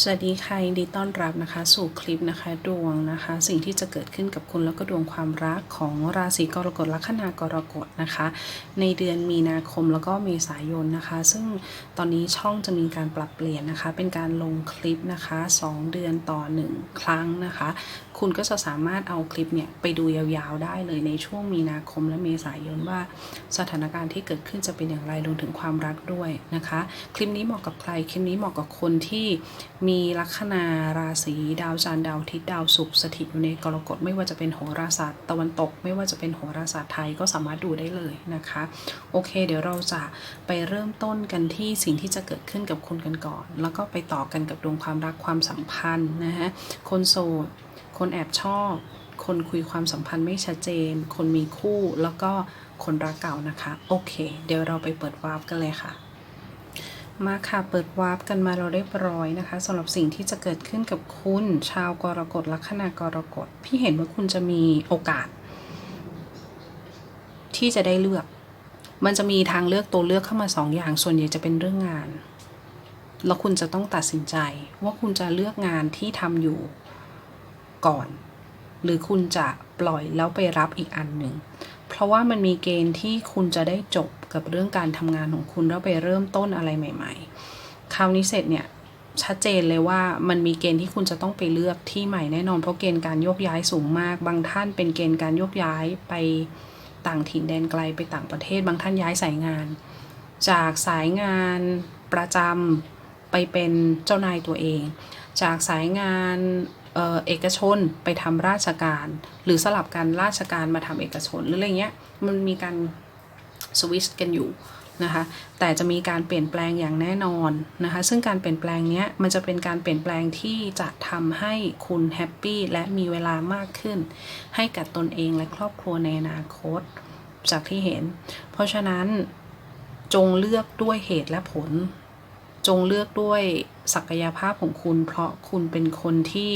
สวัสดีค่ะยินดีต้อนรับนะคะ สู่คลิปนะคะ ดวงนะคะ สิ่งที่จะเกิดขึ้นกับคุณแล้วก็ดวงความรักของราศีกรกฎลัคนากรกฎนะคะ ในเดือนมีนาคมแล้วก็เมษายนนะคะ ซึ่งตอนนี้ช่องจะมีการปรับเปลี่ยนนะคะ เป็นการลงคลิปนะคะ 2 เดือนต่อ 1 ครั้งนะคะ คุณก็จะสามารถเอาคลิปเนี่ยไปดูยาวๆได้เลยในช่วงมีนาคมและเมษายนว่า สถานการณ์ที่เกิดขึ้นจะเป็นอย่างไรรวมถึงความรักด้วยนะคะ คลิปนี้เหมาะกับใครคลิปนี้เหมาะกับคนที่มีลัคนาราศีดาวจันทร์ดาวทิตย์ดาวศุกร์สถิตอยู่ในกรกฎไม่ว่าจะเป็นโหราศาสตร์ตะวันตก ไม่ว่าจะเป็นโหราศาสตร์ไทยก็สามารถดูได้เลยนะคะ โอเค เดี๋ยวเราจะไปเริ่มต้นกันที่สิ่งที่จะเกิดขึ้นกับคุณกันก่อน แล้วก็ไปต่อกันกับดวงความรักความสัมพันธ์นะฮะคนโสดคนแอบชอบ คนคุยความสัมพันธ์ไม่ชัดเจน คนมีคู่แล้วก็คนรักเก่านะคะ โอเค เดี๋ยวเราไปเปิดวาร์ปกันเลยค่ะ มาค่ะเปิดวาร์ปกันมาเราเรียบร้อยนะคะสำหรับสิ่งที่จะเกิดขึ้นกับคุณชาวกรกฎลัคนากรกฎพี่เห็นว่าคุณจะมีโอกาส ที่จะได้เลือก มันจะมีทางเลือกตัวเลือกเข้ามาสองอย่างส่วนใหญ่จะเป็นเรื่องงาน แล้วคุณจะต้องตัดสินใจว่าคุณจะเลือกงานที่ทำอยู่ก่อน หรือคุณจะปล่อยแล้วไปรับอีกอันหนึ่งเพราะว่ามันมีเกณฑ์ที่คุณจะได้จบ กับเรื่องการทำงานของคุณแล้วไปเริ่มต้นอะไรใหม่ ๆ คราวนี้เสร็จเนี่ยชัดเจนเลยว่ามันมีเกณฑ์ที่คุณจะต้องไปเลือกที่ใหม่แน่นอนเพราะเกณฑ์การโยกย้ายสูงมาก บางท่านเป็นเกณฑ์การโยกย้ายไปต่างถิ่นแดนไกลไปต่างประเทศ บางท่านย้ายสายงาน จากสายงานประจำไปเป็นเจ้านายตัวเอง จากสายงานเออเอกชนไปทำราชการ หรือสลับกันราชการมาทำเอกชนหรืออะไรเงี้ยมันมีการ สวิชกันอยู่นะคะแต่จะมีการเปลี่ยนแปลงอย่างแน่นอนนะคะซึ่งการเปลี่ยนแปลงนี้มันจะเป็นการเปลี่ยนแปลงที่จะทำให้คุณแฮปปี้และมีเวลามากขึ้น ให้กับตนเองและครอบครัวในอนาคตจากที่เห็น เพราะฉะนั้นจงเลือกด้วยเหตุและผล จงเลือกด้วยศักยภาพของคุณ เพราะคุณเป็นคนที่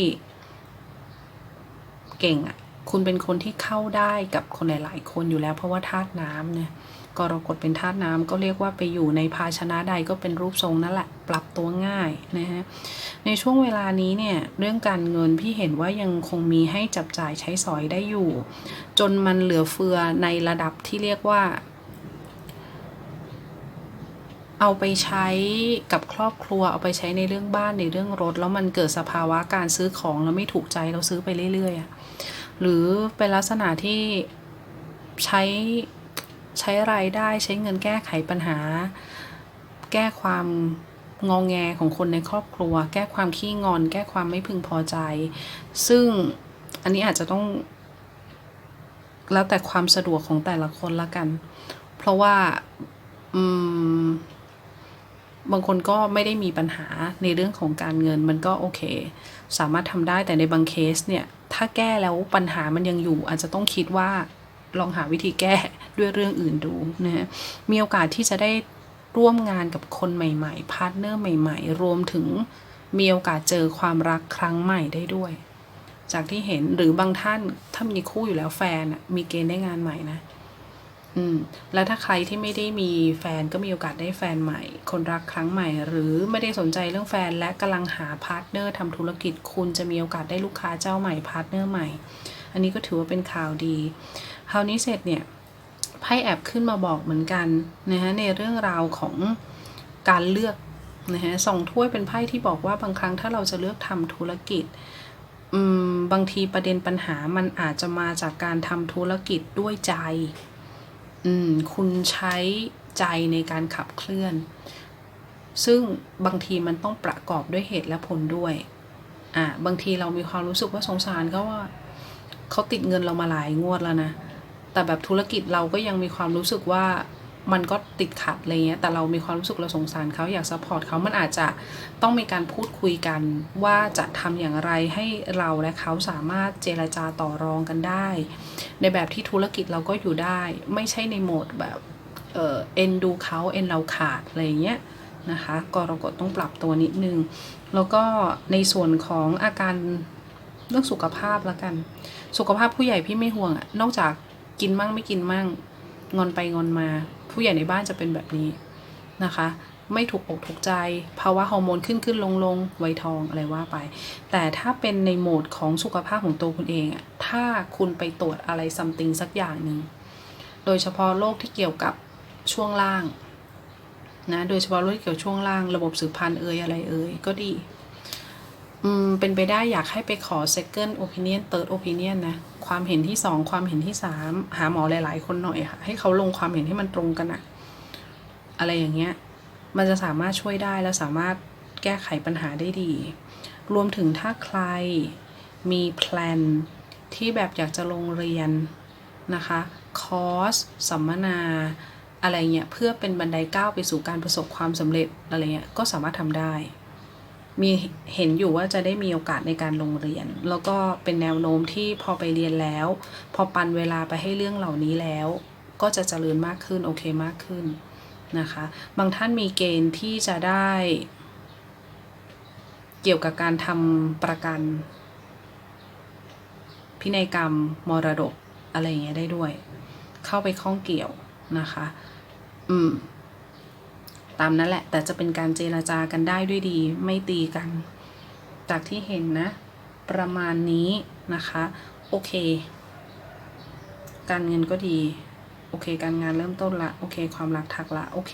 เก่งอะคุณเป็นคนที่เข้าได้กับคนหลาย ๆ คนอยู่แล้วเพราะว่าธาตุน้ำเนี่ย กรกฎเป็นธาตุน้ำก็เรียกว่าไปอยู่ในภาชนะใดก็เป็นรูปทรงนั่นแหละ ปรับตัวง่ายนะฮะในช่วงเวลานี้เนี่ยเรื่องการเงินพี่เห็นว่ายังคงมีให้จับจ่ายใช้สอยได้อยู่ จนมันเหลือเฟือในระดับที่เรียกว่า เอาไปใช้กับครอบครัวเอาไปใช้ในเรื่องบ้านในเรื่องรถ แล้วมันเกิดสภาวะการซื้อของแล้วไม่ถูกใจเราซื้อไปเรื่อยๆอะหรือเป็นลักษณะที่ใช้ ใช้รายได้ใช้เงินแก้ไขปัญหา แก้ความงองแงของคนในครอบครัว แก้ความขี้งอน แก้ความไม่พึงพอใจ ซึ่งอันนี้อาจจะต้อง แล้วแต่ความสะดวกของแต่ละคนละกัน เพราะว่าอืมบางคนก็ไม่ได้มีปัญหาในเรื่องของการเงินมันก็โอเค สามารถทำได้แต่ในบางเคสเนี่ย ถ้าแก้แล้วปัญหามันยังอยู่ อาจจะต้องคิดว่าลองหาวิธีแก้ ด้วยเรื่องอื่นดูนะฮะมีโอกาสที่จะได้ร่วมงานกับคนใหม่ๆ พาร์ทเนอร์ใหม่ๆ รวมถึงมีโอกาสเจอความรักครั้งใหม่ได้ด้วย จากที่เห็นหรือบางท่านถ้ามีคู่อยู่แล้วแฟนมีเกณฑ์ได้งานใหม่นะอืมแล้วถ้าใครที่ไม่ได้มีแฟนก็มีโอกาสได้แฟนใหม่ คนรักครั้งใหม่ หรือไม่ได้สนใจเรื่องแฟน และกำลังหาพาร์ทเนอร์ทำธุรกิจคุณจะมีโอกาสได้ลูกค้าเจ้าใหม่พาร์ทเนอร์ใหม่ อันนี้ก็ถือว่าเป็นข่าวดีคราวนี้เสร็จเนี่ย ไพ่แอบขึ้นมาบอกเหมือนกันนะฮะในเรื่องราวของการเลือกนะฮะสองถ้วยเป็นไพ่ที่บอกว่าบางครั้งถ้าเราจะเลือกทำธุรกิจอืมบางทีประเด็นปัญหามันอาจจะมาจากการทำธุรกิจด้วยใจอืมคุณใช้ใจในการขับเคลื่อน ซึ่งบางทีมันต้องประกอบด้วยเหตุและผลด้วย อ่าบางทีเรามีความรู้สึกว่าสงสารเขาว่า เขาติดเงินเรามาหลายงวดแล้วนะ แต่แบบธุรกิจเราก็ยังมีความรู้สึกว่ามันก็ติดขัดอะไรเงี้ย แต่เรามีความรู้สึกเราสงสารเขาอยากซัพพอร์ตเขามันอาจจะต้องมีการพูดคุยกันว่าจะทำอย่างไรให้เราและเขาสามารถเจรจาต่อรองกันได้ ในแบบที่ธุรกิจเราก็อยู่ได้ ไม่ใช่ในโหมดแบบเออเอ็นดูเขาเอ็นเราขาดอะไรเงี้ยนะคะกรกฎต้องปรับตัวนิดนึง แล้วก็ในส่วนของอาการเรื่องสุขภาพละกัน สุขภาพผู้ใหญ่พี่ไม่ห่วงอะนอกจาก กินมั่งไม่กินมั่ง งอนไปงอนมา ผู้ใหญ่ในบ้านจะเป็นแบบนี้นะคะ ไม่ถูกอกถูกใจภาวะฮอร์โมนขึ้นขึ้นลงลงไวทองอะไรว่าไป แต่ถ้าเป็นในโหมดของสุขภาพของตัวคุณเองอะถ้าคุณไปตรวจอะไรซัมติงสักอย่างหนึ่งโดยเฉพาะโรคที่เกี่ยวกับช่วงล่างนะโดยเฉพาะโรคที่เกี่ยวช่วงล่างระบบสืบพันธุ์เอ่ยอะไรเอ่ยก็ดี อืมเป็นไปได้อยากให้ไปขอ second opinion third opinion นะ ความเห็นที่สองความเห็นที่สามหาหมอหลาย ๆ คนหน่อยค่ะ ให้เขาลงความเห็นให้มันตรงกันอะอะไรอย่างเงี้ย มันจะสามารถช่วยได้และสามารถแก้ไขปัญหาได้ดี รวมถึงถ้าใครมีแพลนที่แบบอยากจะลงเรียนนะคะ คอร์สสัมมนา อะไรเงี้ย เพื่อเป็นบันไดก้าวไปสู่การประสบความสำเร็จอะไรเงี้ย ก็สามารถทำได้ มีเห็นอยู่ว่าจะได้มีโอกาสในการลงเรียน แล้วก็เป็นแนวโน้มที่พอไปเรียนแล้ว พอปันเวลาไปให้เรื่องเหล่านี้แล้ว ก็จะเจริญมากขึ้นโอเคมากขึ้นนะคะ บางท่านมีเกณฑ์ที่จะได้ เกี่ยวกับการทำประกัน พินัยกรรมมรดกอะไรอย่างเงี้ยได้ด้วย เข้าไปข้องเกี่ยวนะคะ อืม ตามนั้นแหละ แต่จะเป็นการเจราจากันได้ด้วยดี ไม่ตีกัน จากที่เห็นนะ ประมาณนี้นะคะ โอเค การเงินก็ดี โอเค การงานเริ่มต้นละ โอเค ความรักทักละ โอเค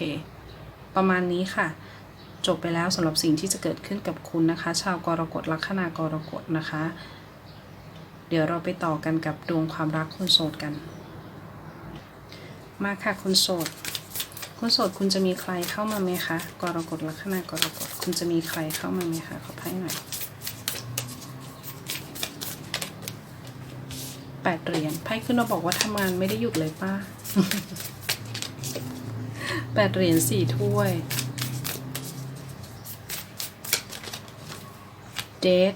ประมาณนี้ค่ะ จบไปแล้วสำหรับสิ่งที่จะเกิดขึ้นกับคุณนะคะ ชาวกรกฎลัคนากรกฎนะคะ เดี๋ยวเราไปต่อกันกับดวงความรักคนโสดกัน มาค่ะคุณโสด คุณโสดคุณจะมีใครเข้ามาไหมคะกรกฎลัคนากรกฎคุณจะมีใครเข้ามาไหมคะขอไพ่หน่อยแปดเหรียญไพ่ขึ้นมาบอกว่าทำงานไม่ได้หยุดเลยป้าแปดเหรียญสี่ถ้วยเดท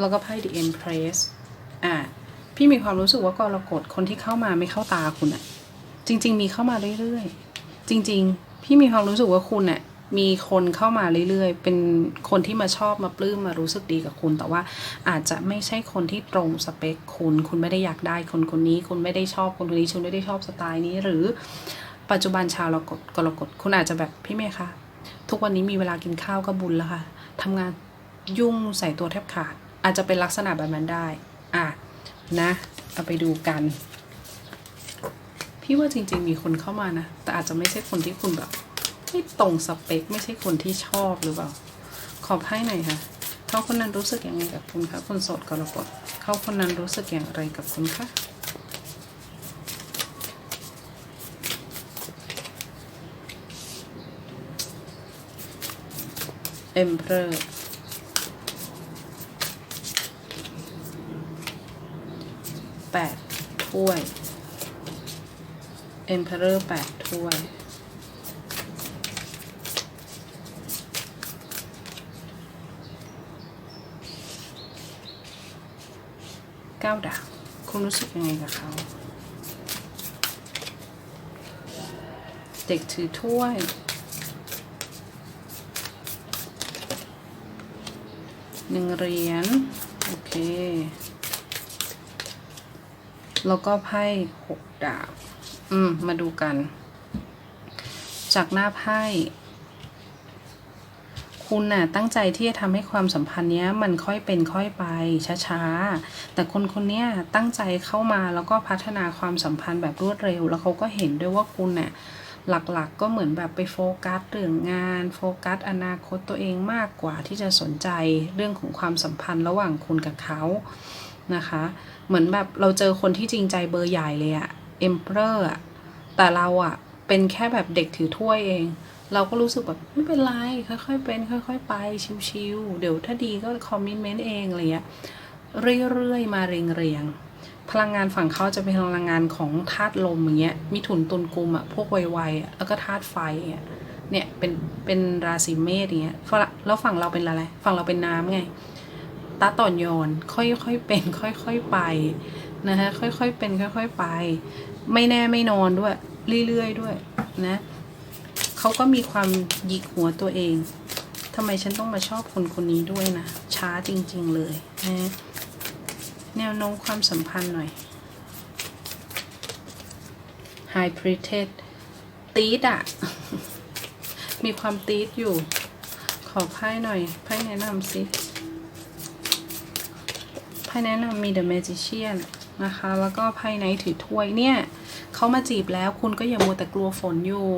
แล้วก็ไพ่ The Empress อะพี่มีความรู้สึกว่ากรกฎคนที่เข้ามาไม่เข้าตาคุณอะ จริง ๆ มีเข้ามาเรื่อยๆ จริง ๆ พี่มีความรู้สึกว่าคุณอะมีคนเข้ามาเรื่อยๆ เป็นคนที่มาชอบมาปลื้มมารู้สึกดีกับคุณ แต่ว่าอาจจะไม่ใช่คนที่ตรงสเปคคุณ คุณไม่ได้อยากได้คนคนนี้ คุณไม่ได้ชอบคนคนนี้ คุณไม่ได้ชอบสไตล์นี้ หรือปัจจุบันชาวกรากฎกรกฎคุณอาจจะแบบพี่เมย์คะทุกวันนี้มีเวลากินข้าวก็บุญแล้วค่ะทำงานยุ่งใส่ตัวแทบขาด อาจจะเป็นลักษณะแบบนั้นได้ อะนะ เอาไปดูกัน พี่ว่าจริง ๆ มีคนเข้ามานะ แต่อาจจะไม่ใช่คนที่คุณแบบไม่ตรงสเปค ไม่ใช่คนที่ชอบหรือเปล่า ขอไพ่หน่อยค่ะเขาคนนั้นรู้สึกยังไงกับคุณคะคนโสดกรกฎเขาคนนั้นรู้สึกอย่างไรกับคุณคะเอ็มเพรอแปดถ้วย Emperor แปดถ้วย เก้าดาบคุณรู้สึกยังไงกับเขา เด็กถือถ้วย หนึ่งเหรียญ โอเค แล้วก็ไพ่หกดาบ อืม มาดูกัน จากหน้าไพ่ คุณน่ะ ตั้งใจที่จะทำให้ความสัมพันธ์เนี้ย มันค่อยเป็นค่อยไป ช้าๆ แต่คนคนเนี้ยตั้งใจเข้ามาแล้วก็พัฒนาความสัมพันธ์แบบรวดเร็ว แล้วเขาก็เห็นด้วยว่าคุณน่ะหลักๆ ก็เหมือนแบบไปโฟกัสเรื่องงาน โฟกัสอนาคตตัวเองมากกว่าที่จะสนใจเรื่องของความสัมพันธ์ระหว่างคุณกับเขานะคะ เหมือนแบบเราเจอคนที่จริงใจเบอร์ใหญ่เลยอะ เอ็มเพอร์อะแต่เราอะเป็นแค่แบบเด็กถือถ้วยเอง เราก็รู้สึกแบบไม่เป็นไร ค่อยๆเป็น ค่อย ๆ ไปชิวๆเดี๋ยวถ้าดีก็คอมมิชเมนต์เองอะไรเงี้ยเรื่อยๆมาเรียงๆพลังงานฝั่งเขาจะเป็นพลังงานของธาตุลมอย่างเงี้ยมิถุนตุลกุมอะพวกไวๆอะแล้วก็ธาตุไฟอะเนี่ยเป็นเป็นราศีเมษอย่างเงี้ยแล้วฝั่งเราเป็นอะไรฝั่งเราเป็นน้ำไงตาต่อนโยนค่อยๆเป็น ค่อย ๆไป นะฮะค่อยๆเป็นค่อย ๆไป ไม่แน่ไม่นอนด้วย เรื่อยๆด้วยนะเขาก็มีความหยิกหัวตัวเองทำไมฉันต้องมาชอบคนคนนี้ด้วยนะ ช้าจริง ๆเลยนะแนวโน้มความสัมพันธ์หน่อย High p r i t e d ตีดอะมีความตีดอยู่ ขอไพ่หน่อย ไพ่แนะนำสิ ไพ่แนะนำมี The Magician นะคะ แล้วก็ไพ่ไนถือถ้วยเนี่ยเขามาจีบแล้วคุณก็อย่ามัวแต่กลัวฝนอยู่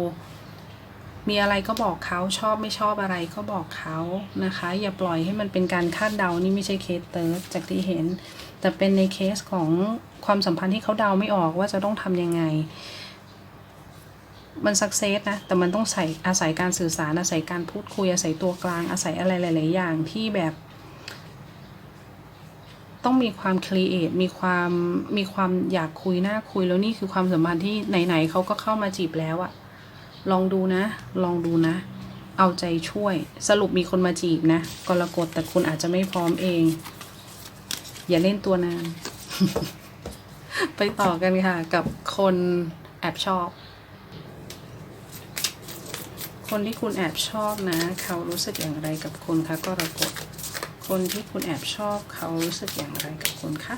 มีอะไรก็บอกเขาชอบไม่ชอบอะไรก็บอกเขานะคะ อย่าปล่อยให้มันเป็นการคาดเดานี่ไม่ใช่เคสเติร์ดจากที่เห็น แต่เป็นในเคสของความสัมพันธ์ที่เขาเดาไม่ออกว่าจะต้องทำยังไง มันสักเซสนะ แต่มันต้องใส่อาศัยการสื่อสารอาศัยการพูดคุยอาศัยตัวกลางอาศัยอะไรหลาย ๆ อย่างที่แบบ ต้องมีความครีเอทมีความมีความอยากคุยน่าคุยแล้วนี่คือความสัมพันธ์ที่ไหนๆเขาก็เข้ามาจีบแล้วอะลองดูนะ ลองดูนะ เอาใจช่วย สรุปมีคนมาจีบนะกรกฎแต่คุณอาจจะไม่พร้อมเอง อย่าเล่นตัวนาน ไปต่อกันค่ะ กับคนแอบชอบ คนที่คุณแอบชอบนะ เขารู้สึกอย่างไรกับคุณคะกรกฎ คนที่คุณแอบชอบเขารู้สึกอย่างไรกับคุณคะ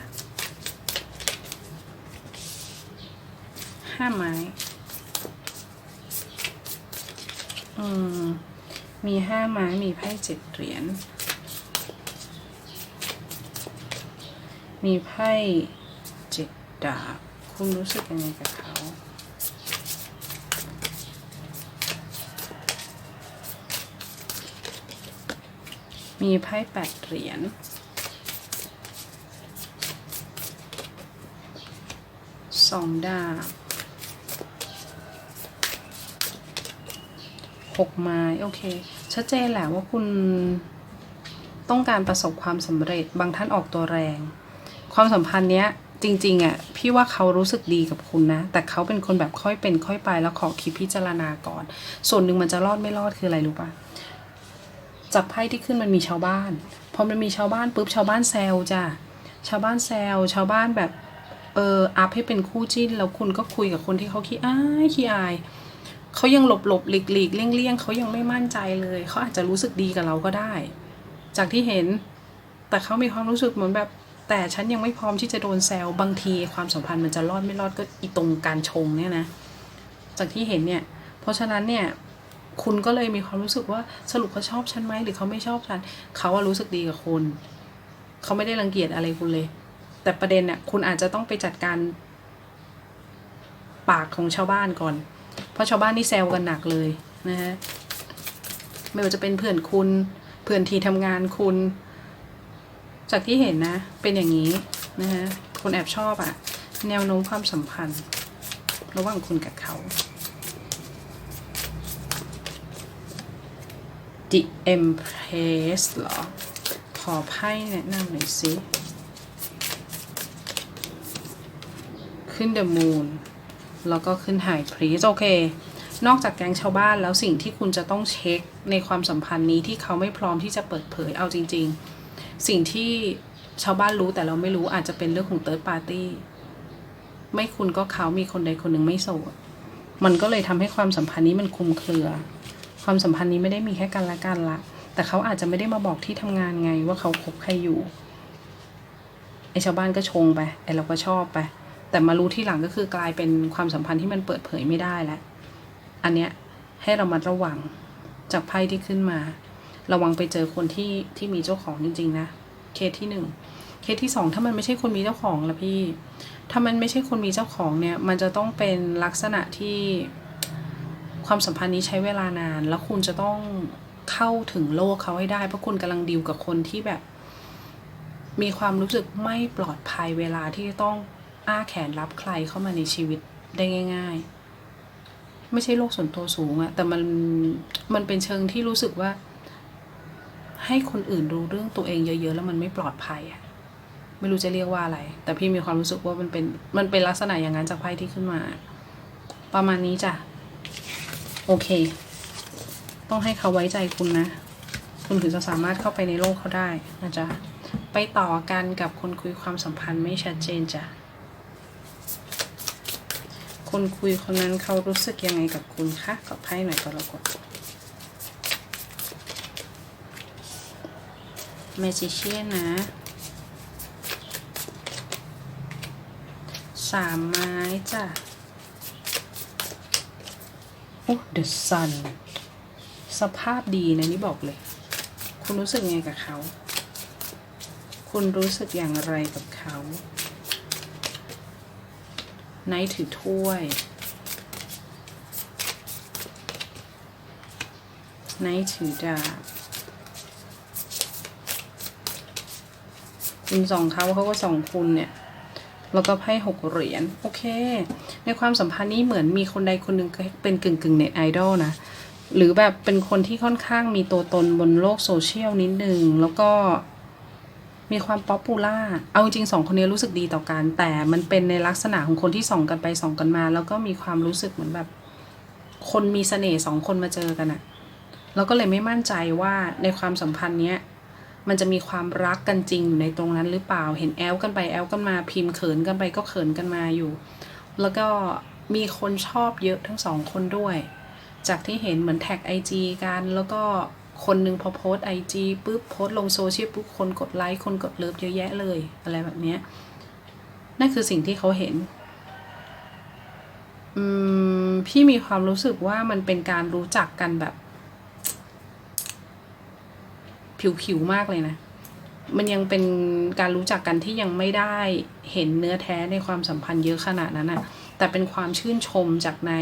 ห้าไม้อืมมีห้าไม้มีไพ่เจ็ดเหรียญ มีไพ่เจ็ดดาบ คุณรู้สึกยังไงกับเขา มีไพ่แปดเหรียญสองดาบหกไม้โอเค ชัดเจนแหละว่าคุณต้องการประสบความสำเร็จบางท่านออกตัวแรง ความสัมพันธ์เนี้ยจริงๆอะพี่ว่าเขารู้สึกดีกับคุณนะ แต่เขาเป็นคนแบบค่อยเป็นค่อยไปแล้วขอคิดพิจารณาก่อน ส่วนหนึ่งมันจะรอดไม่รอดคืออะไรรู้ปะ จากไพ่ที่ขึ้นมันมีชาวบ้านพอมันมีชาวบ้านปุ๊บชาวบ้านแซวจ้ะชาวบ้านแซวชาวบ้านแบบเอออัพให้เป็นคู่จิ้น แล้วคุณก็คุยกับคนที่เขาขี้อายขี้อายเขายังหลบหลบหลีกหลีกเลี่ยงเลี่ยงเขายังไม่มั่นใจเลยเขาอาจจะรู้สึกดีกับเราก็ได้ จากที่เห็น แต่เขามีความรู้สึกเหมือนแบบ แต่ฉันยังไม่พร้อมที่จะโดนแซวบางทีความสัมพันธ์มันจะรอดไม่รอดก็อีตรงการชงเนี่ยนะ จากที่เห็นเนี่ย เพราะฉะนั้นเนี่ย คุณก็เลยมีความรู้สึกว่าสรุปเขาชอบฉันไหมหรือเขาไม่ชอบฉันเขาว่ารู้สึกดีกับคุณเขาไม่ได้รังเกียจอะไรคุณเลย แต่ประเด็นเนี่ยคุณอาจจะต้องไปจัดการ ปากของชาวบ้านก่อน เพราะชาวบ้านนี่แซวกันหนักเลยนะฮะไม่ว่าจะเป็นเพื่อนคุณ เพื่อนที่ทำงานคุณ จากที่เห็นนะ เป็นอย่างนี้นะฮะคนแอบชอบอะแนวโน้มความสัมพันธ์ ระหว่างคุณกับเขา The Empress เหรอ ขอไพ่แนะนำหน่อยสิขึ้น The Moon แล้วก็ขึ้น High Priest โอเค นอกจากแก๊งชาวบ้านแล้วสิ่งที่คุณจะต้องเช็คในความสัมพันธ์นี้ที่เขาไม่พร้อมที่จะเปิดเผยเอาจริง ๆ สิ่งที่ชาวบ้านรู้แต่เราไม่รู้อาจจะเป็นเรื่องของ Third Party ไม่คุณก็เขามีคนใดคนหนึ่งไม่โสด มันก็เลยทำให้ความสัมพันธ์นี้มันคลุมเครือ ความสัมพันธ์นี้ไม่ได้มีแค่กันและกันละ แต่เขาอาจจะไม่ได้มาบอกที่ทำงานไงว่าเขาคบใครอยู่ไอชาวบ้านก็ชงไปไอเราก็ชอบไป แต่มารู้ที่หลังก็คือกลายเป็นความสัมพันธ์ที่มันเปิดเผยไม่ได้แล้วอันเนี้ยให้เรามาระวังจากไพ่ที่ขึ้นมา ระวังไปเจอคนที่ที่มีเจ้าของจริงๆนะเคสที่หนึ่งเคสที่สองถ้ามันไม่ใช่คนมีเจ้าของละพี่ ถ้ามันไม่ใช่คนมีเจ้าของเนี่ย มันจะต้องเป็นลักษณะที่ ความสัมพันธ์นี้ใช้เวลานาน แล้วคุณจะต้องเข้าถึงโลกเขาให้ได้ เพราะคุณกำลังดีลกับคนที่แบบ มีความรู้สึกไม่ปลอดภัยเวลาที่ต้องอ้าแขนรับใครเข้ามาในชีวิตได้ง่าย ๆ ไม่ใช่โลกส่วนตัวสูงอะแต่มันมันเป็นเชิงที่รู้สึกว่า ให้คนอื่นรู้เรื่องตัวเองเยอะๆ แล้วมันไม่ปลอดภัยอะไม่รู้จะเรียกว่าอะไร แต่พี่มีความรู้สึกว่ามันเป็น มันเป็นลักษณะอย่างนั้นจากไพ่ที่ขึ้นมา ประมาณนี้จ้ะ โอเค ต้องให้เขาไว้ใจคุณนะ คุณถึงจะสามารถเข้าไปในโลกเขาได้นะจ๊ะ ไปต่อกันกับคนคุยความสัมพันธ์ไม่ชัดเจนจ้ะ คนคุยคนนั้นเขารู้สึกยังไงกับคุณคะกับไพ่หน่อยก็แล้วกันแมจิเชียนนะสามไม้จ้ะ อ้ the sun สภาพดีนะนี่บอกเลย คุณรู้สึกไงกับเขา คุณรู้สึกอย่างไรกับเขาไนท์ถือถ้วยไนท์ถือดาบคุณส่องเขาเขาก็ส่องคุณเนี่ย แล้วก็ไพ่หกเหรียญ โอเค ในความสัมพันธ์นี้เหมือนมีคนใดคนหนึ่งเป็นกึ่งกึ่งเน็ตไอดอลนะ หรือแบบเป็นคนที่ค่อนข้างมีตัวตนบนโลกโซเชียลนิดนึง แล้วก็มีความป๊อปปูล่า เอาจริงสองคนนี้รู้สึกดีต่อกัน แต่มันเป็นในลักษณะของคนที่ส่องกันไปส่องกันมา แล้วก็มีความรู้สึกเหมือนแบบ คนมีเสน่ห์สองคนมาเจอกันอะแล้วก็เลยไม่มั่นใจว่าในความสัมพันธ์เนี้ยมันจะมีความรักกันจริงอยู่ในตรงนั้นหรือเปล่า เห็นแอลกันไปแอลกันมาพิมพ์เขินกันไปก็เขินกันมาอยู่ แล้วก็มีคนชอบเยอะทั้งสองคนด้วย จากที่เห็นเหมือนแท็กไอจีกัน แล้วก็คนหนึ่งพอโพสไอจีปุ๊บโพสลงโซเชียลปุ๊บคนกดไลค์คนกดเลิฟเยอะแยะเลย อะไรแบบเนี้ยนั่นคือสิ่งที่เขาเห็นอืมพี่มีความรู้สึกว่ามันเป็นการรู้จักกันแบบ ผิวๆมากเลยนะ มันยังเป็นการรู้จักกันที่ยังไม่ได้เห็นเนื้อแท้ในความสัมพันธ์เยอะขนาดนั้นอะแต่เป็นความชื่นชมจากใน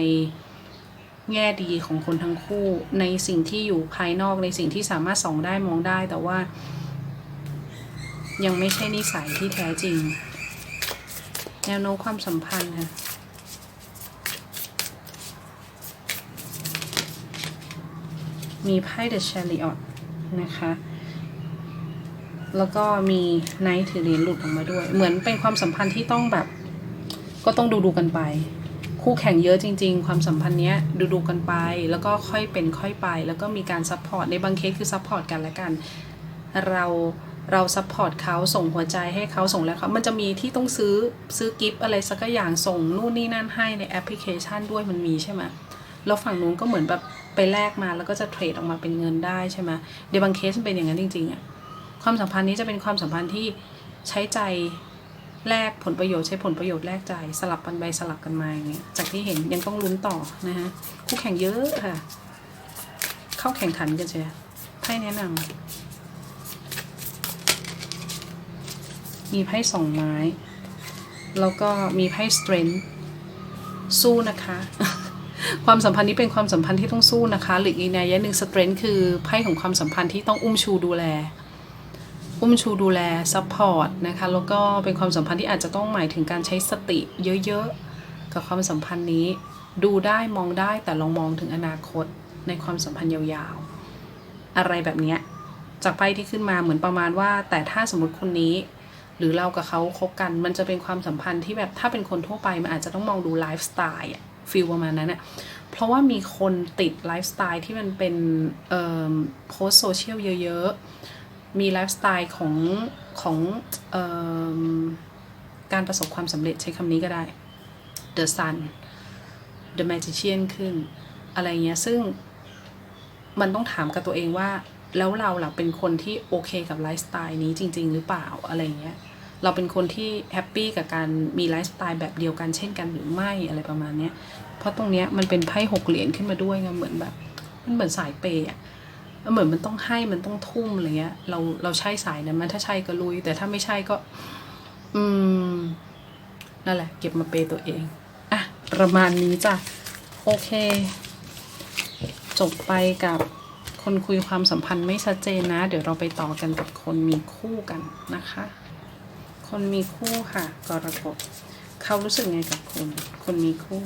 แง่ดีของคนทั้งคู่ ในสิ่งที่อยู่ภายนอกในสิ่งที่สามารถส่องได้มองได้ แต่ว่า ยังไม่ใช่นิสัยที่แท้จริง แนวโน้มความสัมพันธ์ค่ะมีไพ่ The Chariot นะคะ แล้วก็มีไนท์ถือเหรียญหลุดออกมาด้วย เหมือนเป็นความสัมพันธ์ที่ต้องแบบ ก็ต้องดูดูกันไป คู่แข่งเยอะจริง ๆ ความสัมพันธ์เนี้ยดูดูกันไป แล้วก็ค่อยเป็นค่อยไป แล้วก็มีการซัพพอร์ตในบางเคสคือซัพพอร์ตกันและกัน เราเราซัพพอร์ตเขาส่งหัวใจให้เขาส่งแล้วเขามันจะมีที่ต้องซื้อซื้อกิฟต์อะไรสักอย่างส่งนู่นนี่นั่นให้ในแอปพลิเคชันด้วยมันมีใช่ไหมแล้วฝั่งนู้นก็เหมือนแบบไปแลกมาแล้วก็จะเทรดออกมาเป็นเงินได้ใช่ไหมในบางเคสมันเป็นอย่างนั้นจริงๆอะ ความสัมพันธ์นี้จะเป็นความสัมพันธ์ที่ใช้ใจแลกผลประโยชน์ใช้ผลประโยชน์แลกใจสลับกันไปสลับกันมาอย่างเงี้ยจากที่เห็นยังต้องลุ้นต่อนะฮะคู่แข่งเยอะค่ะ เข้าแข่งขันกันใช่ไพ่แนะนำมีไพ่สองไม้ แล้วก็มีไพ่ strength สู้นะคะ ความสัมพันธ์นี้เป็นความสัมพันธ์ที่ต้องสู้นะคะ หรืออีกในัยะหนึ่ง strength คือไพ่ของความสัมพันธ์ที่ต้องอุ้มชูดูแล อุ้มชูดูแลซัพพอร์ตนะคะแล้วก็เป็นความสัมพันธ์ที่อาจจะต้องหมายถึงการใช้สติเยอะๆ กับความสัมพันธ์นี้ ดูได้มองได้แต่ลองมองถึงอนาคตในความสัมพันธ์ยาวๆ อะไรแบบนี้จากไพ่ที่ขึ้นมาเหมือนประมาณว่า แต่ถ้าสมมติคนนี้ หรือเรากับเขาคบกัน มันจะเป็นความสัมพันธ์ที่แบบถ้าเป็นคนทั่วไปมันอาจจะต้องมองดูไลฟ์สไตล์อะฟิลประมาณนั้นอะเพราะว่ามีคนติดไลฟ์สไตล์ที่มันเป็นเอ่อโพสโซเชียลเยอะๆ มีไลฟ์สไตล์ของของออการประสบความสำเร็จใช้คำนี้ก็ได้ The Sun The Magician ขึ้น อะไรเงี้ย ซึ่งมันต้องถามกับตัวเองว่า แล้วเราล่ะเป็นคนที่โอเคกับไลฟ์สไตล์นี้จริง ๆ หรือเปล่าอะไรเงี้ยเราเป็นคนที่แฮปปี้กับการมีไลฟ์สไตล์แบบเดียวกันเช่นกันหรือไม่อะไรประมาณเนี้ยเพราะตรงเนี้ยมันเป็นไพ่หกเหรียญขึ้นมาด้วยไงเหมือนแบบ มันเหมือนสายเปย์อะ เหมือนมันต้องให้มันต้องทุ่มอะไรเงี้ย เราเราใช่สายนั้นไหมันถ้าใช่ก็ลุย แต่ถ้าไม่ใช่ก็ อืมนั่นแหละ เก็บมาเปยตัวเองอะประมาณนี้จ้ะโอเค จบไปกับคนคุยความสัมพันธ์ไม่ชัดเจนนะ เดี๋ยวเราไปต่อกันกับคนมีคู่กันนะคะ คนมีคู่ค่ะกรกฎเขารู้สึกไงกับคุณ คนมีคู่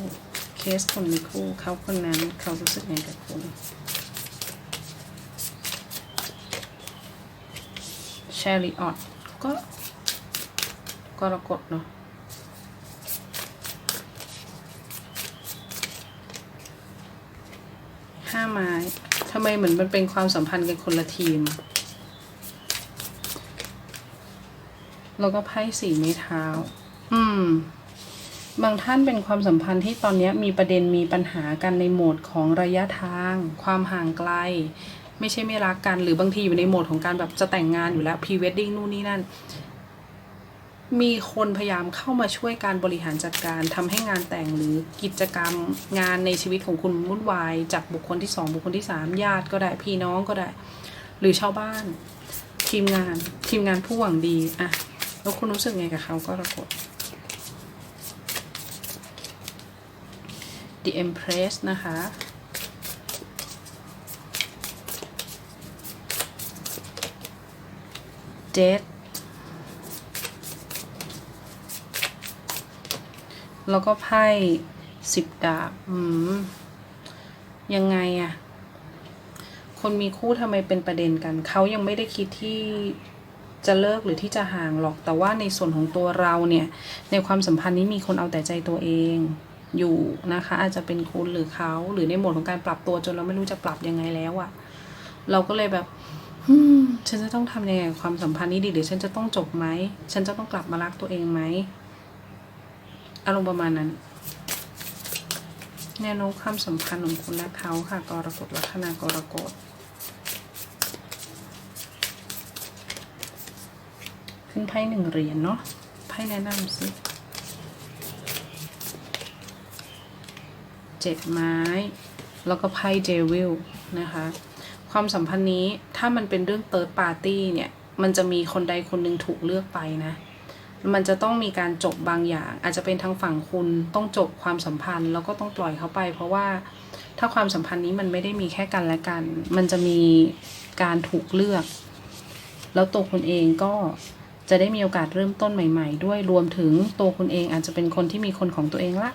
เคสคนมีคู่ เขาคนนั้นเขารู้สึกไงกับคุณ ชริออตก็กรกฎเนาะห้าไม้ทำไมเหมือนมันเป็นความสัมพันธ์กันคนละทีม แล้วก็ไพ่สีไม้เท้า อืม บางท่านเป็นความสัมพันธ์ที่ตอนนี้มีประเด็นมีปัญหากันในโหมดของระยะทาง ความห่างไกลไม่ใช่ไม่รักกัน หรือบางทีอยู่ในโหมดของการแบบจะแต่งงานอยู่แล้วพรีเวดดิ้งนู่นนี่นั่น มีคนพยายามเข้ามาช่วยการบริหารจัดการทำให้งานแต่งหรือกิจกรรมงานในชีวิตของคุณวุ่นวาย จากบุคคลที่สองบุคคลที่สามญาติก็ได้พี่น้องก็ได้ หรือชาวบ้าน ทีมงาน ทีมงานผู้หวังดีอะแล้วคุณรู้สึกไงกับเขาก็ระกด The Empress นะคะ Death แล้วก็ไพ่สิบดาบ อืม ยังไงอะคนมีคู่ทำไมเป็นประเด็นกัน เขายังไม่ได้คิดที่จะเลิกหรือที่จะห่างหรอก แต่ว่าในส่วนของตัวเราเนี่ย ในความสัมพันธ์นี้มีคนเอาแต่ใจตัวเองอยู่นะคะ อาจจะเป็นคุณหรือเขา หรือในโหมดของการปรับตัวจนเราไม่รู้จะปรับยังไงแล้วอะเราก็เลยแบบ ฉันจะต้องทำยังไงความสัมพันธ์นี้ดีหรือฉันจะต้องจบไหม ฉันจะต้องกลับมารักตัวเองไหม อารมณ์ประมาณนั้น แนวโน้มความสัมพันธ์ของคุณและเขาค่ะ กรกฎลัคนากรกฎขึ้นไพ่หนึ่งเหรียญเนาะ ไพ่แนะนำสิเจ็ดไม้ แล้วก็ไพ่เจวิลนะคะ ความสัมพันธ์นี้ถ้ามันเป็นเรื่องเติร์ดปาร์ตี้เนี่ย มันจะมีคนใดคนหนึ่งถูกเลือกไปนะ มันจะต้องมีการจบบางอย่าง อาจจะเป็นทางฝั่งคุณต้องจบความสัมพันธ์ แล้วก็ต้องปล่อยเขาไป เพราะว่าถ้าความสัมพันธ์นี้มันไม่ได้มีแค่กันและกัน มันจะมีการถูกเลือก แล้วตัวคุณเองก็จะได้มีโอกาสเริ่มต้นใหม่ ๆ ด้วยรวมถึงตัวคุณเองอาจจะเป็นคนที่มีคนของตัวเองละ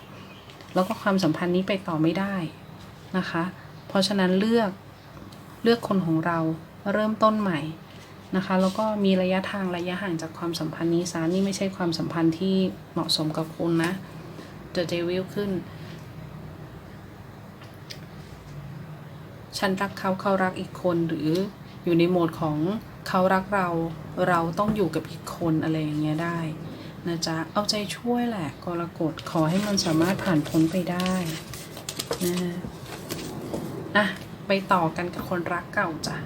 แล้วก็ความสัมพันธ์นี้ไปต่อไม่ได้นะคะ เพราะฉะนั้นเลือก เลือกคนของเราเริ่มต้นใหม่นะคะ แล้วก็มีระยะทางระยะห่างจากความสัมพันธ์นี้ซานี่ไม่ใช่ความสัมพันธ์ที่เหมาะสมกับคุณนะ The Devil ขึ้น ฉันรักเขาเขารักอีกคนหรืออยู่ในโหมดของเขารักเราเราต้องอยู่กับอีกคนอะไรอย่างเงี้ยได้นะจ๊ะ เอาใจช่วยแหละกรกฎขอให้มันสามารถผ่านพ้นไปได้นะอะ ไปต่อกันกับคนรักเก่าจ้ะ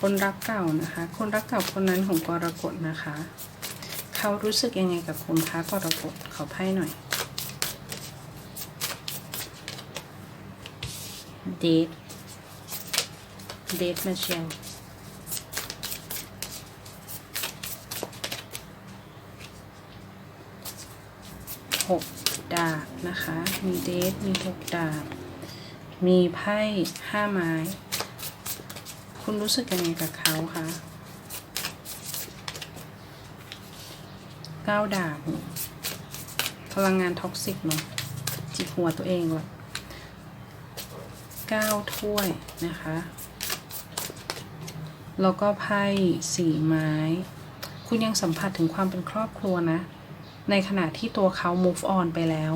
คนรักเก่านะคะ คนรักเก่าคนนั้นของกรกฎนะคะ เขารู้สึกยังไงกับคุณคะกรกฎขอไพ่หน่อยเดทเดทมาเชลหกดาบนะคะ มีเดทมีหกดาบ มีไพ่ห้าไม้ คุณรู้สึกยังไงกับเขาคะเก้าดาบพลังงานท็อกซิกเนาะจิกหัวตัวเองละก้าถ้วยนะคะ แล้วก็ไพ่สี่ไม้ คุณยังสัมผัสถึงความเป็นครอบครัวนะ ในขณะที่ตัวเขา move on ไปแล้ว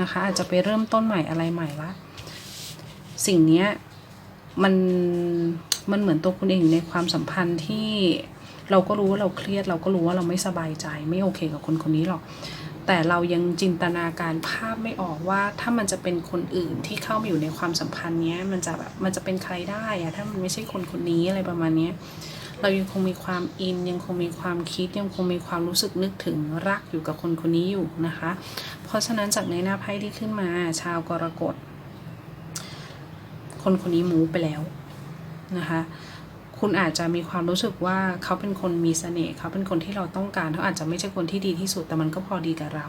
นะคะ อาจจะไปเริ่มต้นใหม่อะไรใหม่ละ สิ่งเนี้ยมันมันเหมือนตัวคุณเองในความสัมพันธ์ที่เราก็รู้ว่าเราเครียด เราก็รู้ว่าเราไม่สบายใจไม่โอเคกับคนคนนี้หรอก แต่เรายังจินตนาการภาพไม่ออกว่าถ้ามันจะเป็นคนอื่นที่เข้ามาอยู่ในความสัมพันธ์เนี้ยมันจะแบบมันจะเป็นใครได้อะถ้ามันไม่ใช่คนคนนี้อะไรประมาณเนี้ยเรายังคงมีความอินยังคงมีความคิดยังคงมีความรู้สึกนึกถึงรักอยู่กับคนคนนี้อยู่นะคะ เพราะฉะนั้นจากในหน้าไพ่ที่ขึ้นมาชาวกรกฎ คนคนนี้มูไปแล้วนะคะคุณอาจจะมีความรู้สึกว่าเขาเป็นคนมีเสน่ห์เขาเป็นคนที่เราต้องการเขาอาจจะไม่ใช่คนที่ดีที่สุดแต่มันก็พอดีกับเรา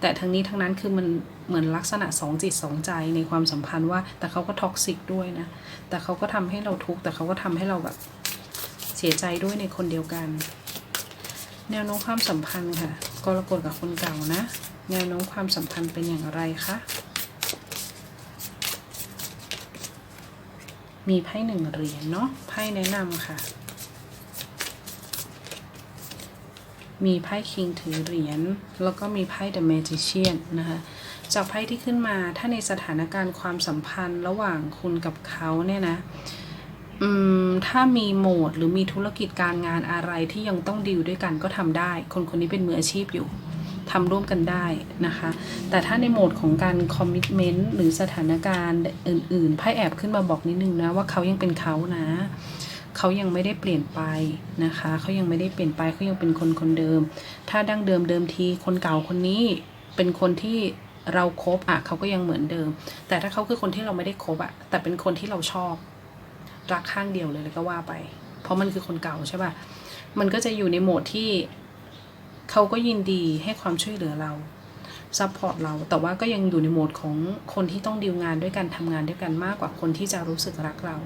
แต่ทั้งนี้ทั้งนั้นคือมันเหมือนลักษณะสองจิตสองใจในความสัมพันธ์ว่า แต่เขาก็ท็อกซิกด้วยนะแต่เขาก็ทำให้เราทุกข์แต่เขาก็ทำให้เราแบบเสียใจด้วยในคนเดียวกัน แนวโน้มความสัมพันธ์ค่ะกรกฎกับคนเก่านะ แนวโน้มความสัมพันธ์เป็นอย่างไรคะ มีไพ่หนึ่งเหรียญเนาะไพ่แนะนำค่ะ มีไพ่คิงถือเหรียญแล้วก็มีไพ่ The Magician นะคะจากไพ่ที่ขึ้นมาถ้าในสถานการณ์ความสัมพันธ์ระหว่างคุณกับเขาเนี่ยนะอืมถ้ามีโหมดหรือมีธุรกิจการงานอะไรที่ยังต้องดีลด้วยกันก็ทำได้ คนคนนี้เป็นมืออาชีพอยู่ ทำร่วมกันได้นะคะ แต่ถ้าในโหมดของการคอมมิชเมนต์หรือสถานการณ์อื่นๆไพ่แอบขึ้นมาบอกนิดนึงนะว่าเขายังเป็นเขานะเขายังไม่ได้เปลี่ยนไปนะคะ เขายังไม่ได้เปลี่ยนไปเขายังเป็นคนคนเดิม ถ้าดั้งเดิมเดิมทีคนเก่าคนนี้เป็นคนที่เราครบอะเขาก็ยังเหมือนเดิม แต่ถ้าเขาคือคนที่เราไม่ได้คบอะแต่เป็นคนที่เราชอบ รักข้างเดียวเลยแล้วก็ว่าไป เพราะมันคือคนเก่าใช่ป่ะมันก็จะอยู่ในโหมดที่ เขาก็ยินดีให้ความช่วยเหลือเราซัพพอร์ตเรา แต่ว่าก็ยังอยู่ในโหมดของคนที่ต้องดีลงานด้วยกันทำงานด้วยกันมากกว่าคนที่จะรู้สึกรักเรา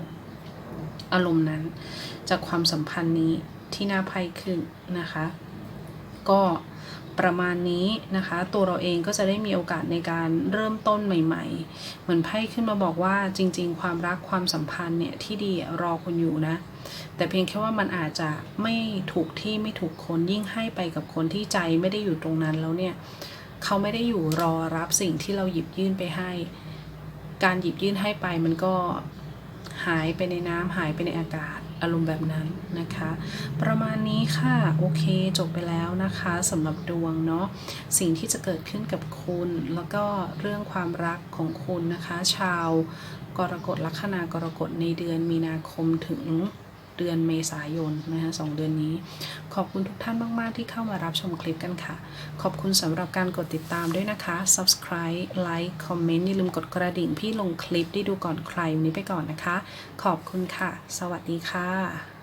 อารมณ์นั้น จากความสัมพันธ์นี้ที่น่าภัยขึ้นนะคะ ก็ ประมาณนี้นะคะ ตัวเราเองก็จะได้มีโอกาสในการเริ่มต้นใหม่ ๆ เหมือนไพ่ขึ้นมาบอกว่าจริง ๆ ความรักความสัมพันธ์เนี่ยที่ดีรอคุณอยู่นะ แต่เพียงแค่ว่ามันอาจจะไม่ถูกที่ไม่ถูกคนยิ่งให้ไปกับคนที่ใจไม่ได้อยู่ตรงนั้นแล้วเนี่ยเขาไม่ได้อยู่รอรับสิ่งที่เราหยิบยื่นไปให้ การหยิบยื่นให้ไปมันก็หายไปในน้ำหายไปในอากาศ อารมณ์แบบนั้นนะคะ ประมาณนี้ค่ะโอเคจบไปแล้วนะคะสำหรับดวงเนาะสิ่งที่จะเกิดขึ้นกับคุณ แล้วก็เรื่องความรักของคุณนะคะ ชาวกรกฎลัคนากรกฎในเดือนมีนาคมถึง เดือนเมษายนนะคะสองเดือนนี้ ขอบคุณทุกท่านมาก ๆ ที่เข้ามารับชมคลิปกันค่ะ ขอบคุณสำหรับการกดติดตามด้วยนะคะ subscribe like comment อย่าลืมกดกระดิ่งพี่ลงคลิปได้ดูก่อนใครวันนี้ไปก่อนนะคะ ขอบคุณค่ะ สวัสดีค่ะ